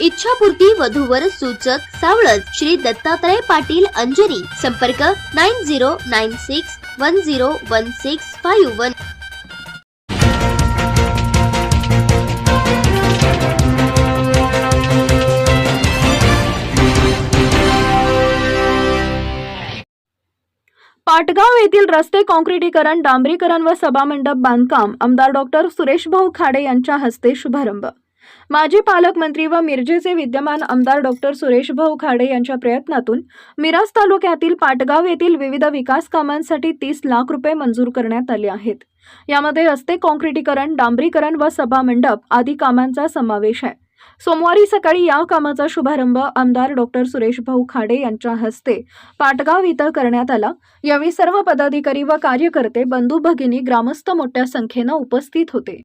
इच्छापूर्ती वधूवर सूचक सावळज श्री दत्तात्रय पाटील अंजनी. संपर्क nine zero nine six one zero one six five one. Patgaon येथील रस्ते काँक्रिटीकरण डांबरीकरण व सभामंडप बांधकाम आमदार डॉक्टर सुरेशभाऊ खाडे यांच्या हस्ते शुभारंभ. माजी पालकमंत्री व मिरजेचे विद्यमान आमदार डॉक्टर सुरेशभाऊ खाडे यांच्या प्रयत्नातून मिराज तालुक्यातील पाटगाव येथील विविध विकास कामांसाठी तीस लाख रुपये मंजूर करण्यात आले आहेत. यामध्ये रस्ते काँक्रीटीकरण डांबरीकरण व सभामंडप आदी कामांचा समावेश आहे. सोमवारी सकाळी या कामाचा शुभारंभ आमदार डॉक्टर सुरेशभाऊ खाडे यांच्या हस्ते पाटगाव इथं करण्यात आला. यावेळी सर्व पदाधिकारी व कार्यकर्ते बंधू भगिनी ग्रामस्थ मोठ्या संख्येनं उपस्थित होते.